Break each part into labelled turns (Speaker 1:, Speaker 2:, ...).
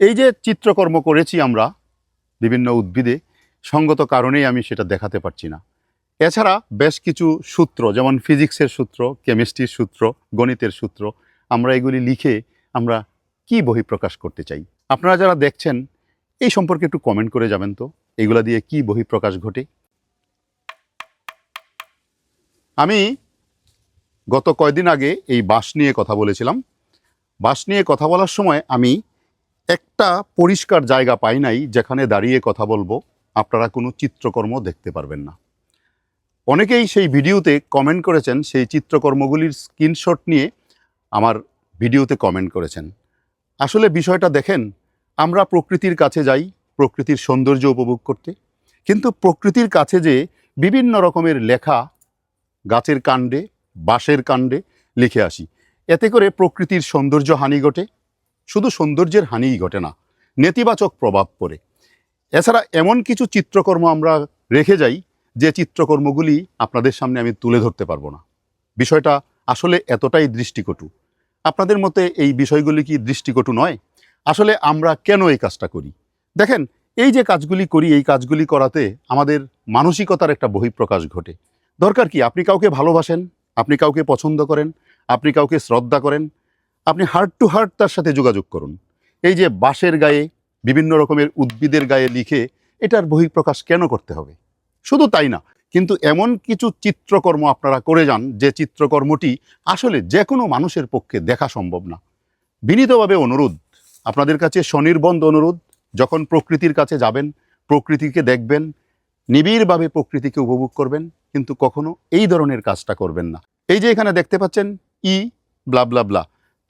Speaker 1: এই যে চিত্রকর্ম করেছি আমরা বিভিন্ন উদ্ভিদে, সঙ্গত কারণেই আমি সেটা দেখাতে পারছি না। এছাড়া বেশ কিছু সূত্র, যেমন ফিজিক্সের সূত্র, কেমিস্ট্রির সূত্র, গণিতের সূত্র, আমরা এগুলি লিখে আমরা কি বহি প্রকাশ করতে চাই? আপনারা যারা দেখছেন, এই সম্পর্কে একটু কমেন্ট করে যাবেন তো। এগুলা দিয়ে কি বহি প্রকাশ ঘটে? আমি গত কয়দিন আগে এই বাঁশ নিয়ে কথা বলেছিলাম। বাঁশ নিয়ে কথা বলার সময় আমি একটা পরিষ্কার জায়গা পাই নাই যেখানে দাঁড়িয়ে কথা বলব, আপনারা কোনো চিত্রকর্ম দেখতে পারবেন না। অনেকেই সেই ভিডিওতে কমেন্ট করেছেন, সেই চিত্রকর্মগুলির স্ক্রিনশট নিয়ে আমার ভিডিওতে কমেন্ট করেছেন। আসলে বিষয়টা দেখেন, আমরা প্রকৃতির কাছে যাই, প্রকৃতির সৌন্দর্য উপভোগ করতে, কিন্তু প্রকৃতির কাছে যে বিভিন্ন রকমের লেখা, গাছের কাণ্ডে, বাঁশের কাণ্ডে লিখে আসি, এতে করে প্রকৃতির সৌন্দর্য হানি ঘটে শুধু সৌন্দর্যের হানিই ঘটে না, নেতিবাচক প্রভাব পড়ে। এছাড়া এমন কিছু চিত্রকর্ম আমরা রেখে যাই, যে চিত্রকর্মগুলি আপনাদের সামনে আমি তুলে ধরতে পারব না। বিষয়টা আসলে এতটাই দৃষ্টিকটু। আপনাদের মতে এই বিষয়গুলি কি দৃষ্টিকটু নয়? আসলে আমরা কেন এই কাজটা করি? দেখেন, এই যে কাজগুলি করি, এই কাজগুলি করাতে আমাদের মানসিকতার একটা বহিঃপ্রকাশ ঘটে। দরকার কি? আপনি কাউকে ভালোবাসেন, আপনি কাউকে পছন্দ করেন, আপনি কাউকে শ্রদ্ধা করেন আপনি হার্ট টু হার্ট তার সাথে যোগাযোগ করুন। এই যে বাঁশের গায়ে, বিভিন্ন রকমের উদ্ভিদের গায়ে লিখে এটার বহিঃপ্রকাশ কেন করতে হবে? শুধু তাই না, কিন্তু এমন কিছু চিত্রকর্ম আপনারা করে যান, যে চিত্রকর্মটি আসলে যে কোনো মানুষের পক্ষে দেখা সম্ভব না। বিনীতভাবে অনুরোধ, আপনাদের কাছে স্বনির্বন্ধ অনুরোধ, যখন প্রকৃতির কাছে যাবেন, প্রকৃতিকে দেখবেন, নিবিড়ভাবে প্রকৃতিকে উপভোগ করবেন, কিন্তু কখনো এই ধরনের কাজটা করবেন না। এই যে এখানে দেখতে পাচ্ছেন, ই ব্লা ব্লা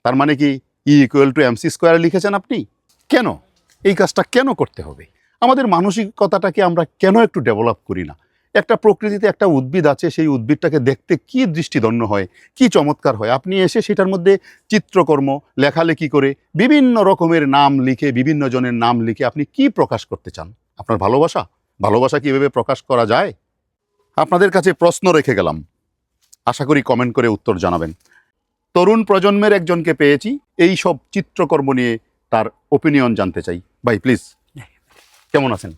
Speaker 1: তার মানে কি E equal to MC square লিখেছেন আপনি? কেন? এই কাজটা কেন করতে হবে? আমাদের মানসিকতাটাকে আমরা কেন একটু ডেভেলপ করি না? একটা প্রকৃতিতে একটা উদ্ভিদ আছে, সেই উদ্ভিদটাকে দেখতে কি দৃষ্টিদন্য হয়, কি চমৎকার হয়? আপনি এসে সেটার মধ্যে চিত্রকর্ম, লেখালেখি করে বিভিন্ন রকমের নাম লিখে, বিভিন্ন জনের নাম লিখে আপনি কি প্রকাশ করতে চান? আপনার ভালোবাসা? ভালোবাসা কীভাবে প্রকাশ করা যায়? আপনাদের কাছে প্রশ্ন রেখে গেলাম। আশা করি কমেন্ট করে উত্তর জানাবেন। তরুণ প্রজন্মের একজনকে পেয়েছি। এই সব চিত্রকর্ম নিয়ে তার ওপিনিয়ন জানতে চাই। ভাই প্লিজ কেমন আছেন?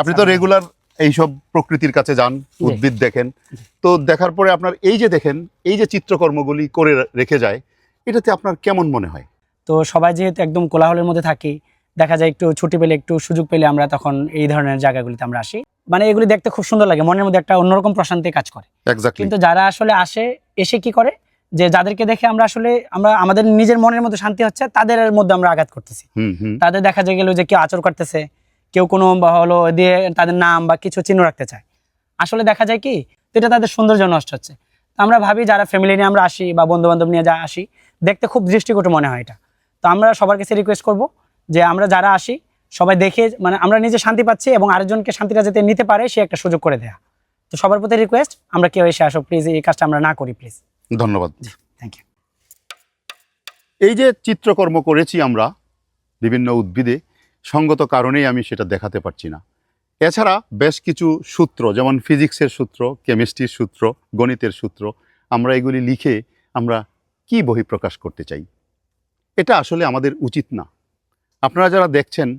Speaker 1: আপনি তো
Speaker 2: আচ্ছা,
Speaker 1: রেগুলার এইসব প্রকৃতির কাছে যান উদ্ভিদ দেখেন। তো দেখার পরে আপনার এই যে দেখেন এই যে চিত্রকর্মগুলি করে রেখে যায় এটাতে আপনার কেমন মনে হয়?
Speaker 2: তো সবাই যেহেতু একদম কোলাহলের মধ্যে থাকি দেখা যায় একটু ছুটি পেলে একটু সুযোগ পেলে আমরা তখন এই ধরনের জায়গাগুলিতে আমরা আসি। মানে এগুলি দেখতে খুব সুন্দর লাগে মনের মধ্যে একটা অন্যরকম প্রশান্তি কাজ করে। কিন্তু যারা আসলে আসে এসে কি করে? যে যাদেরকে দেখে আমরা আসলে আমরা আমাদের নিজের মনের মধ্যে শান্তি হচ্ছে তাদের মধ্যে আমরা আঘাত করতেছি। তাদের দেখা যায় গেল যে কেউ আচর করতেছে কেউ কোনো বা হলো দিয়ে তাদের নাম বা কিছু চিহ্ন রাখতে চায়। আসলে দেখা যায় কি এটা তাদের সৌন্দর্য নষ্ট হচ্ছে। তো আমরা ভাবি যারা ফ্যামিলি নিয়ে আমরা আসি বা বন্ধু বান্ধব নিয়ে যা আসি দেখতে খুব দৃষ্টিকটু মনে হয় এটা। তো আমরা সবার কাছে রিকোয়েস্ট করব যে আমরা যারা আসি সবাই দেখে মানে আমরা নিজে শান্তি পাচ্ছি এবং আরেকজনকে শান্তিটা যাতে নিতে পারে সে একটা সুযোগ করে দেয়া। তো সবার প্রতি রিকোয়েস্ট আমরা কেউ এসে আসো প্লিজ এই কাজটা আমরা না করি প্লিজ
Speaker 1: ধন্যবাদ।
Speaker 2: থ্যাংক ইউ
Speaker 1: এই যে চিত্রকর্ম করেছি আমরা বিভিন্ন উদ্ভিদে সঙ্গত কারণেই আমি সেটা দেখাতে পারছি না। এছাড়া বেশ কিছু সূত্র যেমন ফিজিক্সের সূত্র কেমিস্ট্রির সূত্র গণিতের সূত্র আমরা এগুলি লিখে আমরা কি বহিঃপ্রকাশ করতে চাই? এটা আসলে আমাদের উচিত না। আপনারা যারা দেখছেন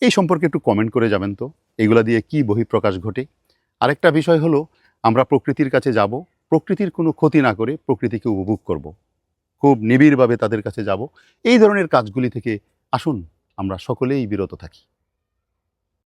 Speaker 1: এই সম্পর্কে একটু কমেন্ট করে যাবেন তো। এগুলা দিয়ে কি বহিঃপ্রকাশ ঘটে? আরেকটা বিষয় হলো আমরা প্রকৃতির কাছে যাব প্রকৃতির কোনো ক্ষতি না করে প্রকৃতিকে উপভোগ করব। খুব নিবিড়ভাবে তাদের কাছে যাব এই ধরনের কাজগুলি থেকে আসুন, আমরা সকলেই বিরত থাকি